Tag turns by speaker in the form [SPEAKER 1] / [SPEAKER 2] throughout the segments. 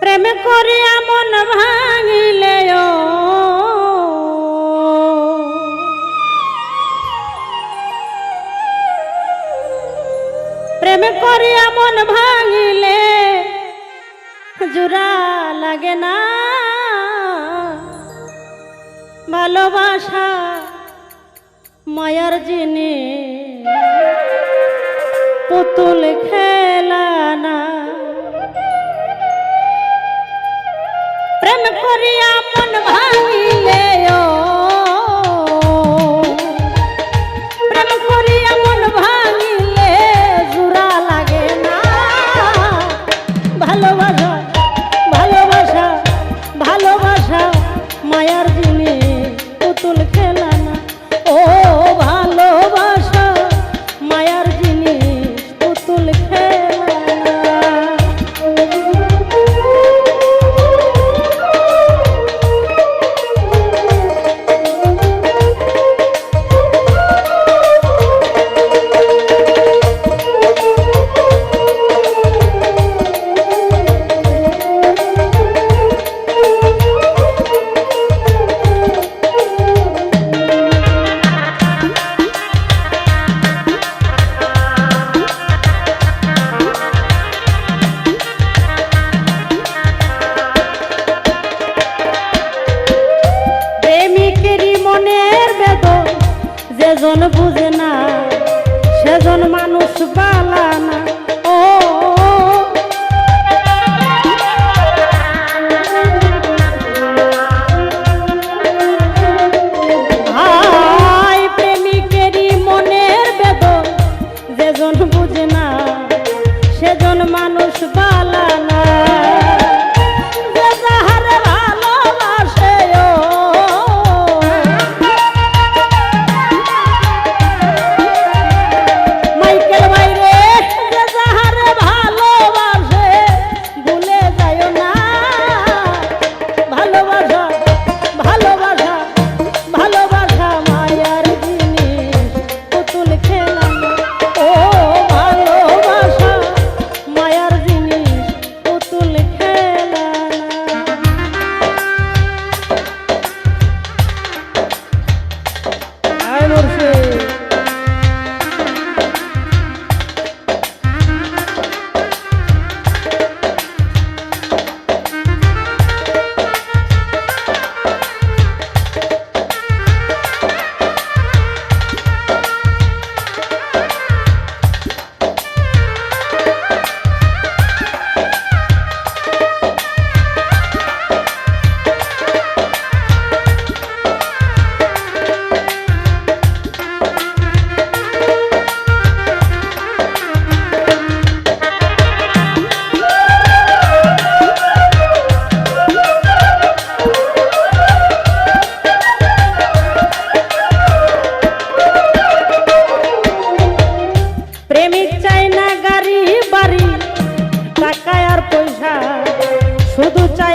[SPEAKER 1] প্রেম করিয়া মন ভাঙিলে প্রেম করিয়া মন ভাঙিলে জুরা লাগে না। ভালোবাসা মায়ার জিনিস। পুতুল খেয়ে প্রেম করিয়া মন ভাঙিলে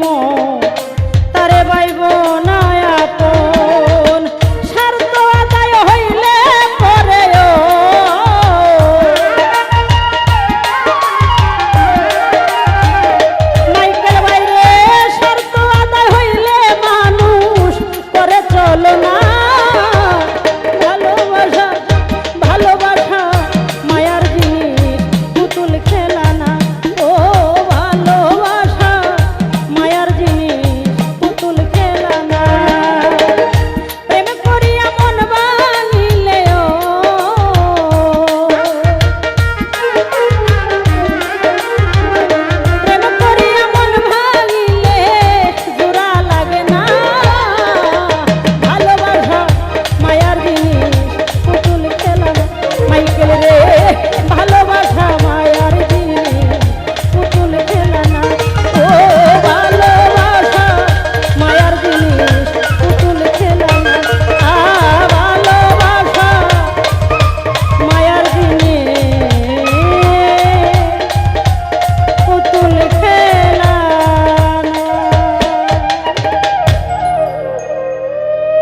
[SPEAKER 1] মো তারে বাইব না আপন রে